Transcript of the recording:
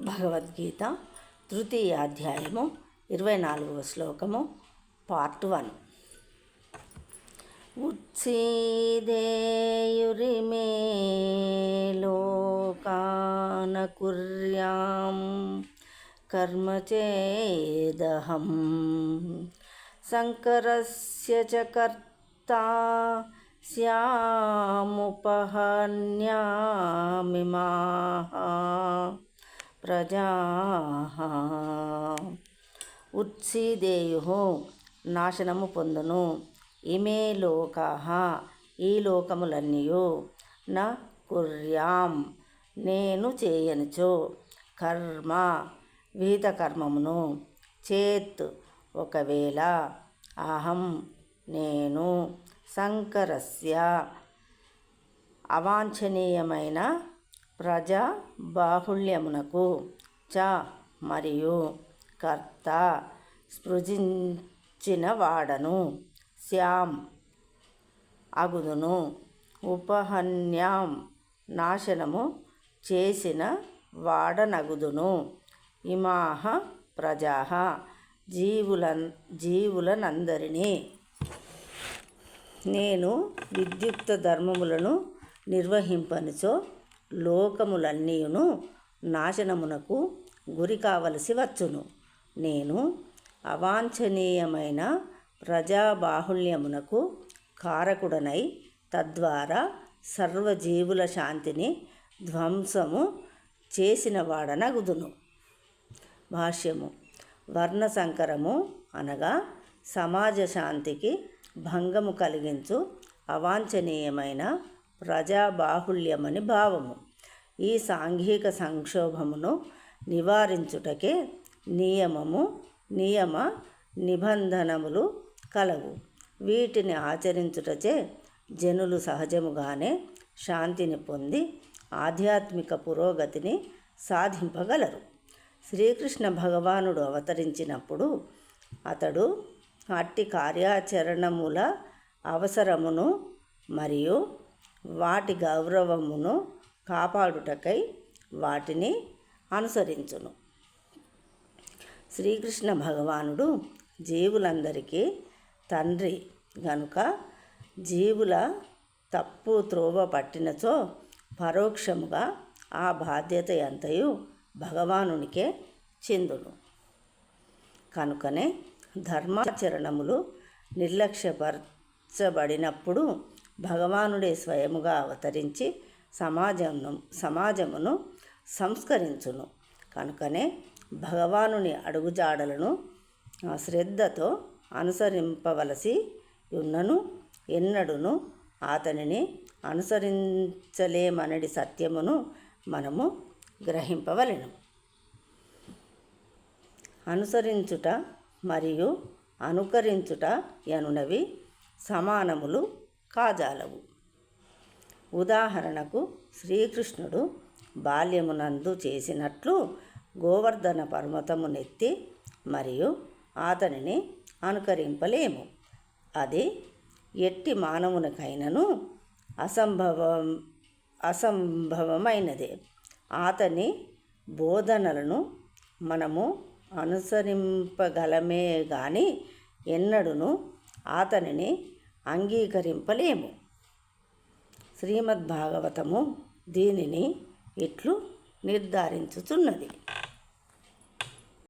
భగవద్గీత తృతీయ అధ్యాయము ఇరవై నాలుగవ శ్లోకము పార్ట్ వన్. ఉత్సీదేయురిమే లోకాన కుర్యాం కర్మ చేదహం శంకరస్య చ కర్తా స్యాముపహన్యామిమాః ప్రజాః ఉత్సీదేయు నాశనము పొందును. ఇమే లోకాః ఈ లోకములన్నీయు న కుర్యాం. నేను చేయనుచు కర్మ విహిత కర్మమును చేత్ ఒకవేళ అహం నేను శంకరస్య అవాంఛనీయమైన ప్రజా బాహుళ్యమునకు చ మరియు కర్త స్పృజించిన వాడను. శ్యాం అగుదును. ఉపహన్యాం నాశనము చేసిన వాడనగుదును. ఇమాహ ప్రజా జీవుల జీవులనందరినీ. నేను విద్యుక్త ధర్మములను నిర్వహింపనిచో లోకములన్నీయును నాశనమునకు గురి కావలసి వచ్చును. నేను అవాంఛనీయమైన ప్రజాబాహుళ్యమునకు కారకుడనై తద్వారా సర్వజీవుల శాంతిని ధ్వంసము చేసినవాడనగుదును. భాష్యము. వర్ణ సంకరము అనగా సమాజ శాంతికి భంగము కలిగించు అవాంఛనీయమైన ప్రజాబాహుళ్యమని భావము. ఈ సాంఘిక సంక్షోభమును నివారించుటకే నియమము నియమ నిబంధనములు కలవు. వీటిని ఆచరించుటచే జనులు సహజముగానే శాంతిని పొంది ఆధ్యాత్మిక పురోగతిని సాధింపగలరు. శ్రీకృష్ణ భగవానుడు అవతరించినప్పుడు అతడు అట్టి కార్యాచరణముల అవసరమును మరియు వాటి గౌరవమును కాపాడుటకై వాటిని అనుసరించును. శ్రీకృష్ణ భగవానుడు జీవులందరికీ తండ్రి గనుక జీవుల తప్పు త్రోవ పట్టినచో పరోక్షముగా ఆ బాధ్యత ఎంతయు భగవానునికే చెందును. కనుకనే ధర్మాచరణములు నిర్లక్ష్యపరచబడినప్పుడు భగవానుడే స్వయముగా అవతరించి సమాజమును సమాజమును సంస్కరించును. కనుకనే భగవానుని అడుగుజాడలను శ్రద్ధతో అనుసరింపవలసి ఉన్నను ఎన్నడును అతనిని అనుసరించలేమనడి సత్యమును మనము గ్రహింపవలెను. అనుసరించుట మరియు అనుకరించుట అనునవి సమానములు కాజాలవు. ఉదాహరణకు శ్రీకృష్ణుడు బాల్యమునందు చేసినట్లు గోవర్ధన పర్వతమునెత్తి మరియు అతనిని అనుకరింపలేము. అది ఎట్టి మానవునికైనను అసంభవం అసంభవమైనదే. అతని బోధనలను మనము అనుసరింపగలమే కానీ ఎన్నడూను అతనిని అంగీకరింపలేము. శ్రీమద్భాగవతము దీనిని ఇట్లు నిర్ధారించుచున్నది.